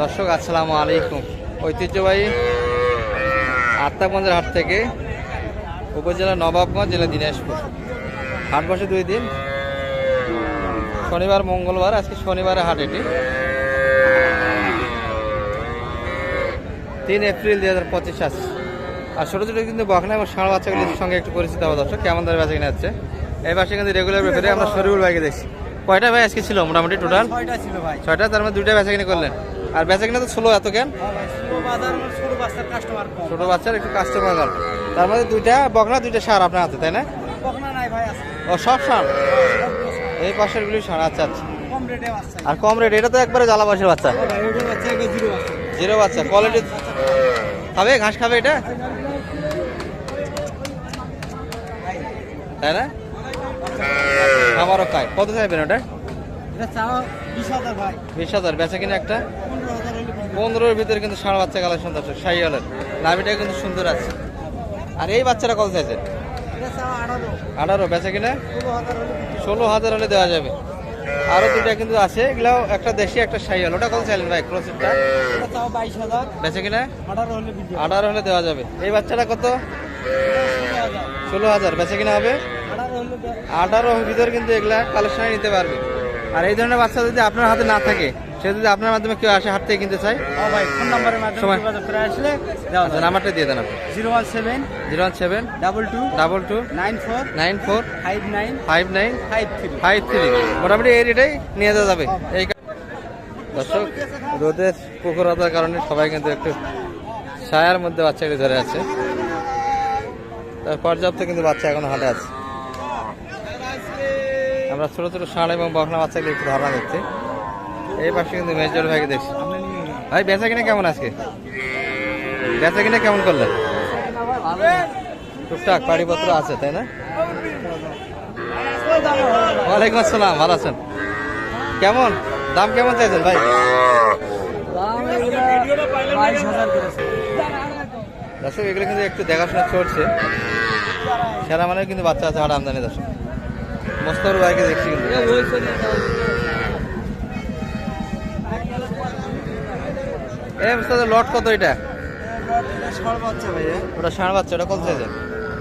দর্শক আসসালামু আলাইকুম। ঐতিহ্যবাহী আত্মাগঞ্জের হাট থেকে উপজেলা নবাবগঞ্জ জেলা দিনাজপুর। হাট বসে দুই দিন। শনিবার মঙ্গলবার আজকে শনিবারে হাট এটি। তিন এপ্রিল দুই হাজার পঁচিশ আছে আর ছোটো ছোটো কিন্তু বকনা এবং ষাঁড় বাচ্চাগুলির সঙ্গে একটু পরিচিত হব দর্শক কেমন ধরে বেঁচে কিনে যাচ্ছে এই পাশে কিন্তু রেগুলার ব্যাপারে আমরা শরীরুল বাইকে দেখছি। কয়টা ভাই আজকে ছিল মোটামুটি টোটাল ছয়টা ছিল ভাই। ছয়টা তার মধ্যে দুইটা বেচা কিনে করলেন। আর বেচা কিনে তো ষোলো এত কেন? ছোট বাচ্চার একটু কাস্টমার তার মধ্যে দুইটা বকনা, দুইটা সার আপনার হাতে, তাই না? ও, সব সার? এই পাশের গুলি সার আচ্ছা আচ্ছা। আর কম রেট এটা তো একবারে জ্বালা বয়সের বাচ্চা। জিরো বাচ্চা কোয়ালিটি খাবে? ঘাস খাবে এটা? তাই না? আমারও খায়। কত চাইবেন ওটা? বিশ হাজার বেচা কিনে একটা। পনেরোর ভিতরে কিন্তু ষাঁড় বাচ্চা কালেকশন আছে নাভিটা কিন্তু সুন্দর আছে। আর এই কত আঠারো। বেচা কিনে? ষোলো হাজার হলে দেওয়া যাবে। আরও দুটা কিন্তু আছে এগুলাও একটা দেশি একটা সাই ওটা কত চাইলেন ভাই ক্রসিটটা বেচা কিনে? আঠারো হলে দেওয়া যাবে। এই বাচ্চাটা কত? ষোলো হাজার। বেচা কিনা হবে? আঠারো ভিতর কিন্তু এগুলা কালেকশনে নিতে পারবে। আর এই ধরনের বাচ্চা যদি আপনার হাতে না থাকে সে যদি আপনার মাধ্যমে কেউ আসে হাত থেকে কিনতে চায় ভাই ফোন নাম্বারের মাধ্যমে সময়। যোগাযোগ করে আসলে আচ্ছা নাম্বারটা দিয়ে দেন আপনি। Zero one seven zero one seven double two double two nine four nine four five nine five nine five three. Five three. মোটামুটি এই রেটেই নিয়ে যাওয়া যাবে। এই দর্শক রোদের পুকুরতার কারণে সবাই কিন্তু একটু ছায়ার মধ্যে বাচ্চাগুলি ধরে আছে। তার পর্যাপ্ত কিন্তু বাচ্চা এখন হাটে আছে। আমরা ছোট ছোট ষাঁড় এবং বকনা বাচ্চাগুলি একটু ধারণা দিচ্ছি এই পাশে কিন্তু মেজর ভাইকে দেখছি। ভাই, বেচা কিনে কেমন আজকে? বেচা কিনে কেমন করলেন? টুকটাক বাড়িপত্র আছে, তাই না? ওয়ালাইকুম আসসালাম, ভালো আছেন? কেমন? দাম কেমন চাইছেন ভাই? দর্শক, এগুলো কিন্তু একটু দেখাশোনা চলছে। সেরা মানে কিন্তু বাচ্চা আছে হাট আমদানি দর্শক। মোস্তর ভাইকে দেখছি কিন্তু। এই মোস্তাদ লট কত এটা? ভাইয়া। ওটা ষাঁড় বাচ্চা ওটা কত চাইছেন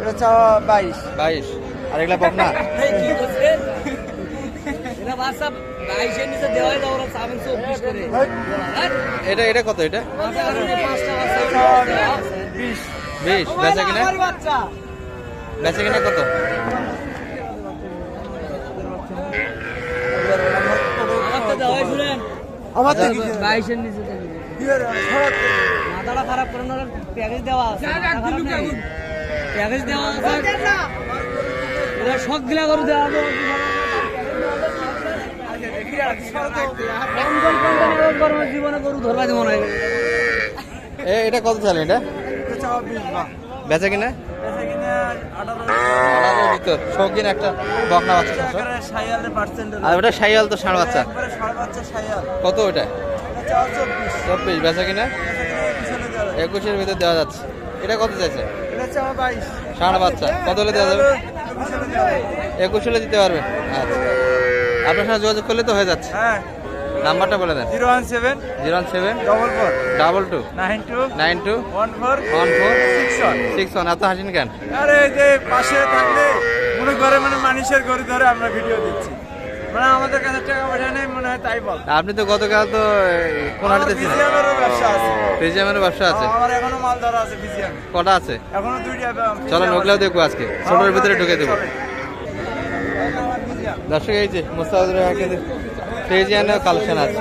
এটা চাওয়া বাইশ। বাইশ। আর এগুলা বকনা? এটা এটা কত এটা? বিশ। বিশ। বেচা কিনা? বেচা কিনা কত? আমার বাইশের নিচে মাথাটা খারাপ করে না প্যাকেজ দেওয়া আছে। প্যাকেজ দেওয়া আছে। এরা সব গিলা করে দেওয়া হবে জীবনে গরু ধরবা যেমন এ এটা কত চালেন এটা? বেচা কিনা শৌখিন একটা বকনা বাচ্চা আর ওটা সাইয়াল তো ষাঁড় বাচ্চা। কত ওটা? চব্বিশ। বেচা কিনা একুশের ভিতর দেওয়া যাচ্ছে। এটা কত চাইছে? ষাঁড় বাচ্চা। কত হলে দেওয়া যাবে? একুশ হলে দিতে পারবে। আচ্ছা। আপনার সাথে যোগাযোগ করলে তো হয়ে যাচ্ছে। হ্যাঁ। নাম্বারটা বলে দেন। Zero one seven zero one seven double four double two nine two nine two one four one four six one six one এত হাসিন কেন? আরে এই যে পাশে থাকলে মনে করে মানে মানুষের গড়ি ধরে আমরা ভিডিও দিচ্ছি। মানে আমাদের কাছে টাকা পয়সা নেই মনে হয় তাই বল। আপনি তো গতকাল তো কোন হাটিতে ছিলেন ব্যবসা আছে। ব্যবসা আছে। আমার এখনও মাল ধরা আছে বিজিএম। কটা আছে? এখনও দুইটা চলেন ওগুলাও দেখব আজকে। ছোটোর ভিতরে ঢুকে দেবো। দর্শক এই যে মুস্তাফিজুর ফ্রিজিয়ানের কালেকশন আছে।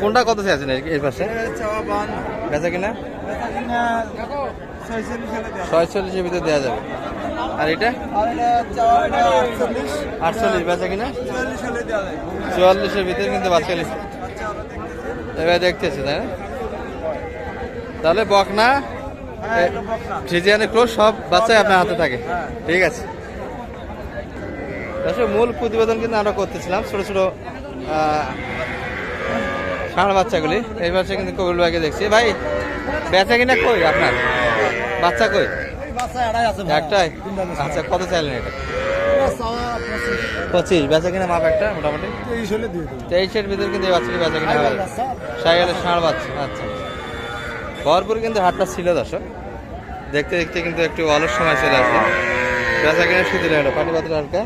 কোনটা কত চাইছেন এই- এই পাশে? বেচা কিনা? ছয়চল্লিশের ভিতরে দেওয়া যাবে। আর এটা? আটচল্লিশ বেচা কিনা? চুয়াল্লিশের ভিতরে কিন্তু বাচ্চা লিখছে এবার দেখতেছি তাই না? তাহলে বকনা ফ্রিজিয়ানের ক্লোজ সব বাচ্চাই আপনার হাতে থাকে। ঠিক আছে। মূল প্রতিবেদন কিন্তু আমরা করতেছিলাম। ছোট ছোট ষাঁড় বাচ্চাগুলি। এই বাচ্চা কিন্তু কবিল ভাইকে দেখছি। ভাই, বেচা কিনা কই আপনার? বাচ্চা কই? একটাই? আচ্ছা কত চাইলেন এটা? পঁচিশ। বেচা কিনা মাপ একটা, মোটামুটি? তেইশের ভিতরে কিন্তু এই বাচ্চাটি বেচা কিনা হবে। সাইকেলের ষাঁড় বাচ্চা আচ্ছা। ভরপুর কিন্তু হাটটা ছিল, দর্শক। দেখতে দেখতে কিন্তু একটু অলস সময় চলে আসলো। বেচা কিনা শুধু হলো পাটি পাত্র হালকা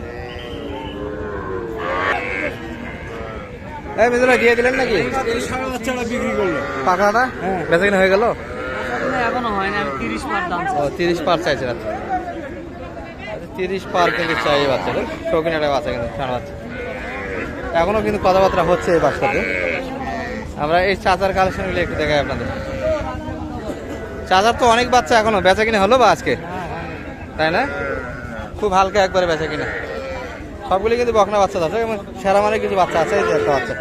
এই দিয়ে দিলেন নাকি? পাখাটা? বেচা কিনা হয়ে গেল? এখনও হয় না তিরিশ পার দাম ও তিরিশ পার চাইছে রাত্রে। তিরিশ পার কিন্তু চাই এই বাচ্চাটা। শৌখিন একটা বাচ্চা কিন্তু বাচ্চা। এখনও কিন্তু কথাবার্তা হচ্ছে এই বাচ্চাতে। আমরা এই চাচার কালেকশনগুলো একটু দেখাই আপনাদের। চাচার তো অনেক বাচ্চা এখনও। বেচা কিনে হলো বা আজকে? তাই না? খুব হালকা একবারে বেচা কিনা। সবগুলি কিন্তু বকনা বাচ্চা আছে এবং সেরা মানে কিছু বাচ্চা আছে, এই যে একটা বাচ্চা।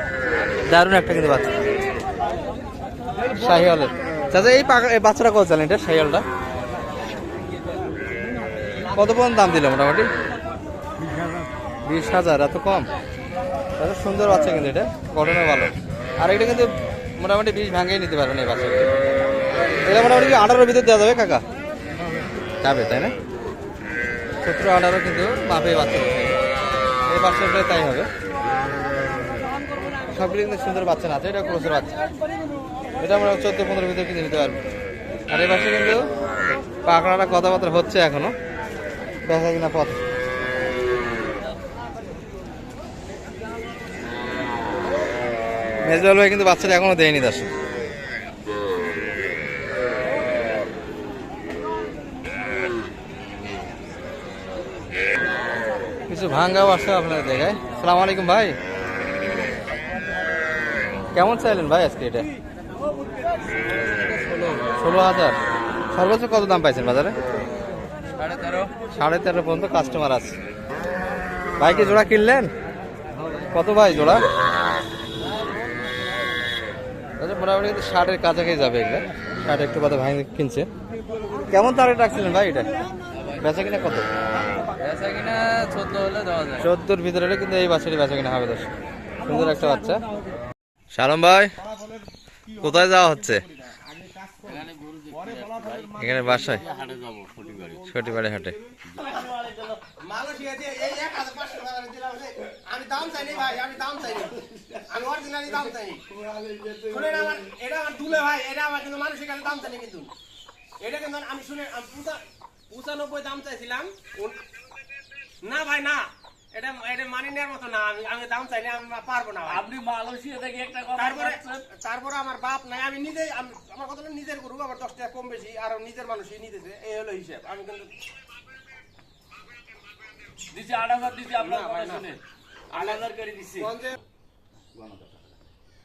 দারুণ একটা কিন্তু বাচ্চা। শাহিওয়ালের। চাচা, এই এই বাচ্চাটা কত চালেন এটা, শাহিওয়ালটা? কত পর্যন্ত দাম দিল মোটামুটি? বিশ হাজার, এত কম। এত সুন্দর বাচ্চা কিন্তু এটা গঠনে ভালো। আর এটা কিন্তু মোটামুটি বিষ ভাঙিয়ে নিতে পারবেন এই বাচ্চা এটা মোটামুটি আঠারোর ভিতর দেওয়া যাবে, কাকা? যাবে, তাই না? সতেরো, আঠারো কিন্তু মাপে বাচ্চা। এই বাচ্চাটা তাই হবে। সবগুলি কিন্তু সুন্দর বাচ্চা না আছে এটা ক্রোসের বাচ্চা। এটা আমরা চোদ্দ পনেরো ভিতরে কিনে নিতে পারব। আর এই পাশে কিন্তু পাকড়াটা কথাবার্তা হচ্ছে এখনও। দেখা কিনা পথ। মেজবাল ভাই কিন্তু বাচ্চাটা এখনও দেয়নি দাস কিছু ভাঙ্গাও আছে আপনাদের দেখায় সালাম আলাইকুম ভাই। কেমন চাইলেন ভাই আজকে এটা? ষোলো হাজার। সর্বোচ্চ কত দাম পাইছেন বাজারে? সাড়ে তেরো পর্যন্ত কাস্টমার আছে। ভাই কি জোড়া কিনলেন? কত ভাই জোড়া? আচ্ছা, মোটামুটি ষাটের কাছাকাছি যাবে এগুলো। ষাট একটু বাদে ভাই কিনছে। কেমন তারে রাখছিলেন ভাই এটা? বেচা কিনা কত? চোদ্দোর ভিতরে হলে কিন্তু এই বাচ্চাটি বেচা কিনা হবে দশ সুন্দর একটা বাচ্চা। শালম ভাই কোথায় যাওয়া হচ্ছে? এখানে বাসায়? হাটে। বাড়ি হাটে এটা ভাই এটা আমার কিন্তু মানুষের কাছে দাম চাইনি কিন্তু। এটা কিন্তু আমি শুনে পঁচানব্বই দাম চাইছিলাম। না ভাই না। এটা এটা মানি নেওয়ার মতো না। আমি আমি দাম চাইলে আমি পারব না আপনি মালয়েশিয়া থেকে একটা কথা তারপরে তারপরে আমার বাপ নাই। আমি নিজেই আমি আমার কথা নিজের গরু আমার দশ টাকা কম বেশি আর নিজের মানুষই নিতেছে। এই হলো হিসেব। আমি কিন্তু দিছি আট হাজার দিছি আপনার। শুনে। আট হাজার করে দিছি।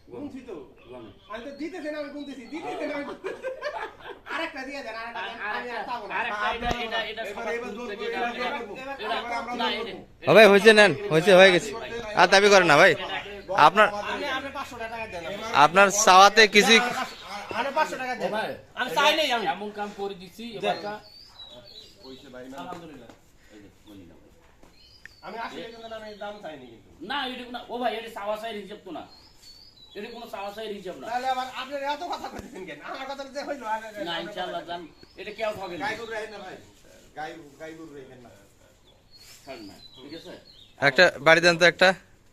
গুনছি তো। আমি তো দিতেছি না আমি গুনতেছি দিতেছি না আমি আরেকটা দিয়ে দেন আরেকটা আমি আর চাবো না। আরেকটা এটা এটা এটা সবার দুধ থেকে এটা- এটা- এটা- না, এটা- ও ভাই হয়েছে নেন হয়েছে হয়ে গেছে। আর দাবি করেন না ভাই। আপনার আপনি আপনি 500 টাকা দেন। আপনার চাওয়াতে কিছু আমি 500 টাকা দেন। আমি চাই নাই আমি। এমন কাম করে দিছি এবারটা আলহামদুলিল্লাহ। না। আমি আসলে কিন্তু দাম চাইনি কিন্তু। না এটা কোনো ও ভাই এটা চাওয়া চাইয়ের হিসাব তো না। এটা কোনো হিসাব না। তাহলে আবার আপনি এত কথা কইতেছেন কেন? আমার কথা যে হইল না ইনশাআল্লাহ জান এটা কেউ ঠকে না গাই গরু রাখেন না ভাই। গাই গাই গরু রাখেন না। ছাড় না ঠিক আছে? একটা বাড়ি দেন তো একটা।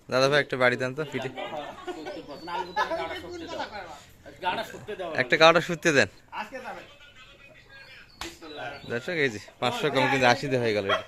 দাদা ভাই একটা বাড়ি দেন তো পিঠে। দাও একটা কাউটা শুতে দেন। দর্শক এই যে পাঁচশো কম কিন্তু আশিতে হয়ে গেল এটা।